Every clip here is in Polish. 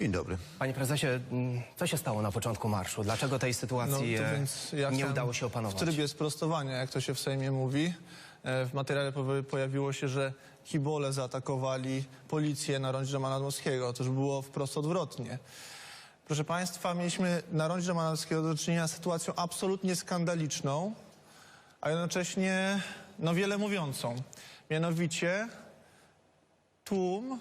Dzień dobry. Panie prezesie, mm, co się stało na początku marszu? Dlaczego tej No, sytuacji to e, więc ja nie udało się opanować? W trybie sprostowania, jak to się w Sejmie mówi, e, w materiale pojawiło się, że kibole zaatakowali policję na rondzie Romana Dmowskiego. Otóż było wprost odwrotnie. Proszę Państwa, mieliśmy na rondzie Romana Dmowskiego do czynienia z sytuacją absolutnie skandaliczną, a jednocześnie no, wiele mówiącą. Mianowicie tłum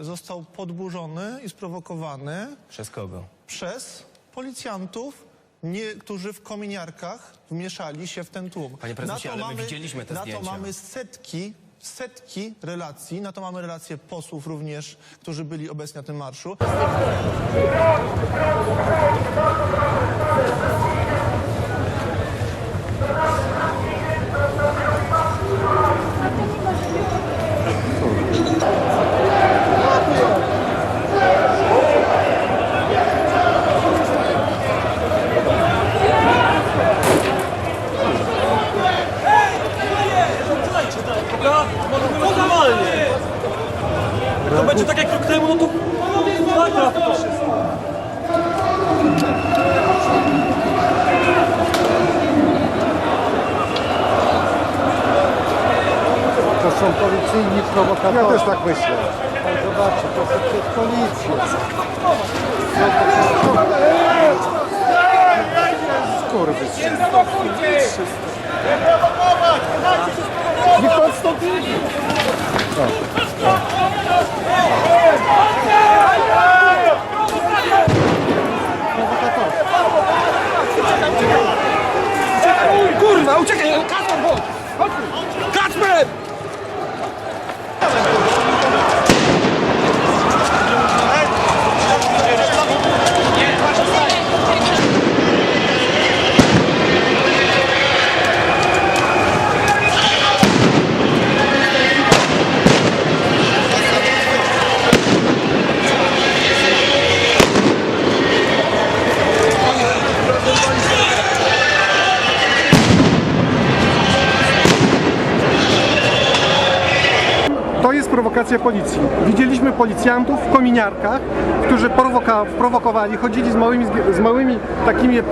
e, został podburzony i sprowokowany Przez kogo? przez policjantów, nie, którzy w kominiarkach wmieszali się w ten tłum. Panie prezesie, ale my widzieliśmy te Na zdjęcia. to mamy setki, setki relacji, na to mamy relacje posłów również, którzy byli obecni na tym marszu. No normalnie! To będzie tak jak rok temu, no to... Masakra to wszystko. To są policyjni prowokatorzy. Ja też tak myślę. Pan zobaczy, to są przez policję. Skurwy. Niech pan stąd idzie. 子。好 To jest prowokacja policji. Widzieliśmy policjantów w kominiarkach, którzy prowoka- prowokowali, chodzili z małymi, z małymi takimi e,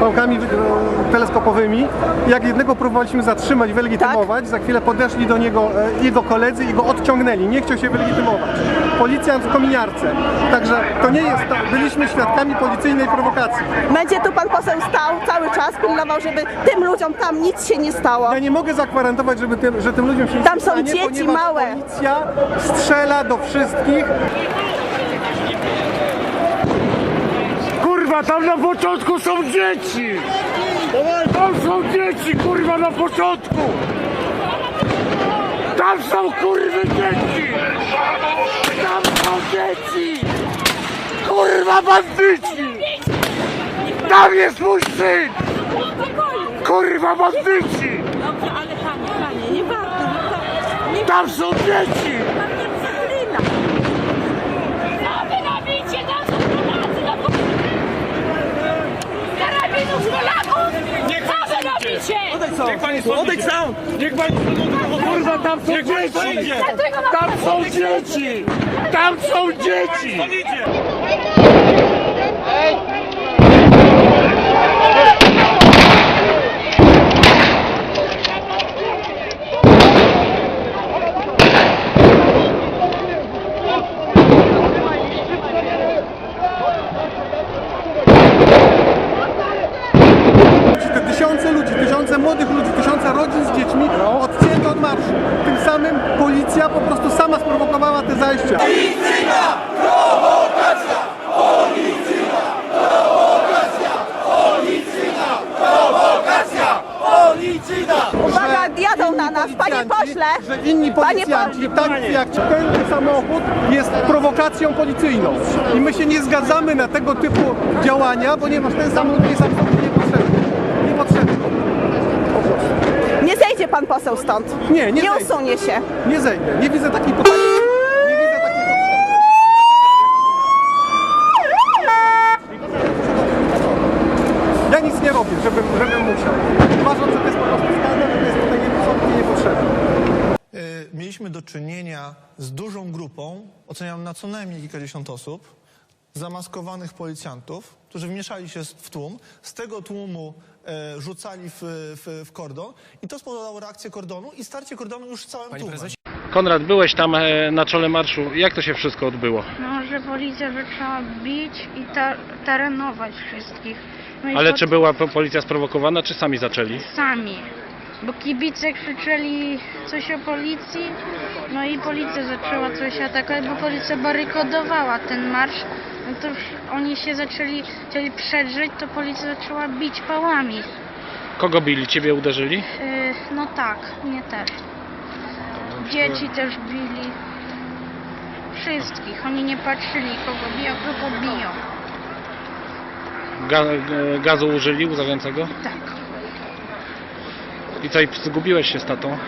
pałkami e, teleskopowymi. Jak jednego próbowaliśmy zatrzymać, wylegitymować, za chwilę podeszli do niego e, jego koledzy i go odciągnęli. Nie chciał się wylegitymować. Policjant w kominiarce. Także to nie jest, to, byliśmy świadkami policyjnej prowokacji. Będzie tu pan poseł stał cały czas, pilnował, żeby tym ludziom tam nic się nie stało. Ja nie mogę zagwarantować, żeby tym, że tym ludziom się nie Tam są stanie, dzieci małe. policja strzela do wszystkich. Kurwa, tam na początku są dzieci! Tam są dzieci, kurwa, na początku! Tam są kurwy dzieci! Tam są dzieci! Kurwa, bandyci! Tam jest mój syn! Kurwa, bandyci! Dobrze, ale panie, panie, nie warto. to- Nie Tam są dzieci! nie. Co wy robicie? Tam są Polacy, no bo... Z karabinów Polaków? Co wy robicie? Niech pani Odejdź sam! Niech pani Kurwa, tam są Niech pani dzieci! idzie! Dlaczego mam Tam są dzieci! Tam są dzieci! Stąd idzie! Te tysiące ludzi, tysiące młodych ludzi, tysiące rodzin z dziećmi odcięto od marszu. Tym samym policja po prostu sama sprowokowała te zajścia. Uwaga, jadą na nas, panie pośle. Że inni Panie policjanci, tak jak ten samochód, jest prowokacją policyjną. I my się nie zgadzamy na tego typu działania, ponieważ ten samochód jest absolutnie pan poseł stąd. Nie, nie Nie zejdę. usunie się. Nie zejdę. Nie widzę takiej potrzeby. Nie widzę takiej potrzeby. Ja nic nie robię, żebym, żebym musiał. Uważam, że to jest po prostu skandal, że to jest tutaj niepotrzebne. Y, Mieliśmy do czynienia z dużą grupą. grupą, oceniam na co najmniej kilkadziesiąt osób, zamaskowanych policjantów, którzy wmieszali się w tłum, z tego tłumu e, rzucali w, w, w kordon i to spowodowało reakcję kordonu i starcie kordonu już całym Panie tłumem. prezesie, Konrad, byłeś tam e, na czole marszu. Jak to się wszystko odbyło? No, że policja zaczęła bić i ta, terenować wszystkich. No i Ale pot- czy była po- policja sprowokowana, czy sami zaczęli? Sami. Bo kibice krzyczeli coś o policji, no i policja zaczęła coś atakować, bo policja barykodowała ten marsz. No to już oni się zaczęli, chcieli przedrzeć, to policja zaczęła bić pałami. Kogo bili? Ciebie uderzyli? Yy, no tak, mnie też. Dzieci też bili. Wszystkich. Oni nie patrzyli, kogo biją, kogo biją. Ga, e, gazu użyli łzawiącego? Tak. I co, i zgubiłeś się z tatą?